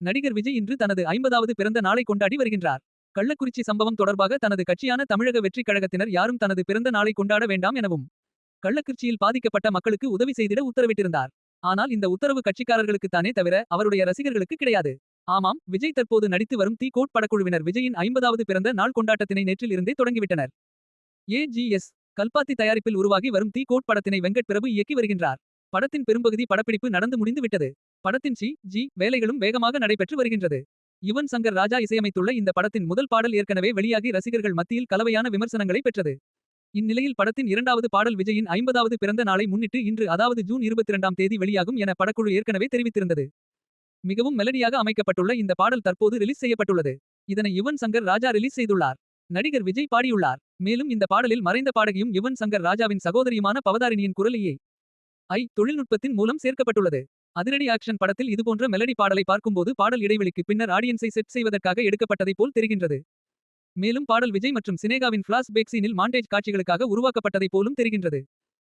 நடிகர் விஜய் இன்று தனது ஐம்பதாவது பிறந்த நாளை கொண்டாடி வருகின்றார். கள்ளக்குறிச்சி சம்பவம் தொடர்பாக தனது கட்சியான தமிழக வெற்றிக் கழகத்தினர் யாரும் தனது பிறந்த நாளை கொண்டாட வேண்டாம் எனவும். கள்ளக்குறிச்சியில் பாதிக்கப்பட்ட மக்களுக்கு உதவி செய்திட உத்தரவிட்டிருந்தார். ஆனால் இந்த உத்தரவு கட்சிக்காரர்களுக்குத்தானே தவிர அவருடைய ரசிகர்களுக்கு கிடையாது. ஆமாம் விஜய் தற்போது நடித்து வரும் தி கோட் படக்குழுவினர் விஜயின் ஐம்பதாவது பிறந்த நாள் கொண்டாட்டத்தினை நேற்றில் இருந்தே தொடங்கிவிட்டனர். ஏஜிஎஸ் கல்பாத்தி தயாரிப்பில் உருவாகி வரும் தி கோட் படத்தினை வெங்கட் பிரபு இயக்கி வருகின்றார். படத்தின் பெரும்பகுதி படப்பிடிப்பு நடந்து முடிந்து விட்டது. படத்தின் சி ஜி வேலைகளும் வேகமாக நடைபெற்று வருகின்றது. யுவன் சங்கர் ராஜா இசையமைத்துள்ள இந்த படத்தின் முதல் பாடல் ஏற்கனவே வெளியாகி ரசிகர்கள் மத்தியில் கலவையான விமர்சனங்களை பெற்றது. இந்நிலையில் படத்தின் இரண்டாவது பாடல் விஜயின் ஐம்பதாவது பிறந்த நாளை முன்னிட்டு இன்று அதாவது ஜூன் 22ஆம் தேதி வெளியாகும் என படக்குழு ஏற்கனவே தெரிவித்திருந்தது. மிகவும் மெலடியாக அமைக்கப்பட்டுள்ள இந்த பாடல் தற்போது ரிலீஸ் செய்யப்பட்டுள்ளது. இதனை யுவன் சங்கர் ராஜா ரிலீஸ் செய்துள்ளார். நடிகர் விஜய் பாடியுள்ளார். மேலும் இந்த பாடலில் மறைந்த பாடகியும் யுவன் சங்கர் ராஜாவின் சகோதரியுமான பவதாரிணியின் குரலையே ஐ தொழில்நுட்பத்தின் மூலம் சேர்க்கப்பட்டுள்ளது. அதிரடி ஆக்ஷன் படத்தில் இதுபோன்ற மெலடி பாடலை பார்க்கும்போது பாடல் இடைவெளிக்கு பின்னர் ஆடியன்ஸை செட் செய்வதற்காக எடுக்கப்பட்டதைப் போல் தெரிகின்றது. மேலும் பாடல் விஜய் மற்றும் சினேகாவின் ஃபிளாஷ் பேக் சீனில் மாண்டேஜ் காட்சிகளுக்காக உருவாக்கப்பட்டதைப் போலும் தெரிகின்றது.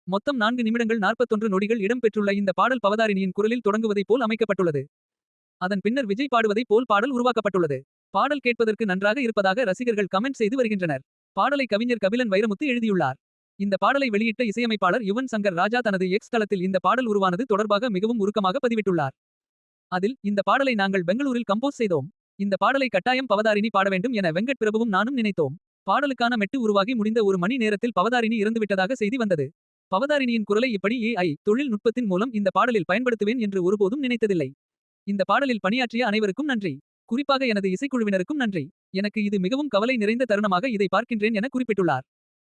மொத்தம் நான்கு நிமிடங்கள் 41 நொடிகள் இடம்பெற்றுள்ள இந்த பாடல் பவதாரிணியின் குரலில் தொடங்குவதைப் போல் அமைக்கப்பட்டுள்ளது. அதன் பின்னர் விஜய் பாடுவதைப் போல் பாடல் உருவாக்கப்பட்டுள்ளது. பாடல் கேட்பதற்கு நன்றாக இருப்பதாக ரசிகர்கள் கமெண்ட் செய்து வருகின்றனர். பாடலை கவிஞர் கபிலன் வைரமுத்து எழுதியுள்ளார். இந்த பாடலை வெளியிட்ட இசையமைப்பாளர் யுவன் சங்கர் ராஜா தனது எக்ஸ் தளத்தில் இந்த பாடல் உருவானது தொடர்பாக மிகவும் உருக்கமாக பதிவிட்டுள்ளார். அதில் இந்த பாடலை நாங்கள் பெங்களூரில் கம்போஸ் செய்தோம். இந்த பாடலை கட்டாயம் பவதாரிணி பாட வேண்டும் என வெங்கட் பிரபுவும் நானும் நினைத்தோம். பாடலுக்கான மெட்டு உருவாகி முடிந்த ஒரு மணி நேரத்தில் பவதாரிணி இறந்துவிட்டதாக செய்தி வந்தது. பவதாரிணியின் குரலை இப்படி ஏஐ தொழில்நுட்பத்தின் மூலம் இந்த பாடலில் பயன்படுத்துவேன் என்று ஒருபோதும் நினைத்ததில்லை. இந்த பாடலில் பணியாற்றிய அனைவருக்கும் நன்றி. குறிப்பாக எனது இசைக்குழுவினருக்கும் நன்றி. எனக்கு இது மிகவும் கவலை நிறைந்த தருணமாக இதை பார்க்கின்றேன் என குறிப்பிட்டுள்ளார்.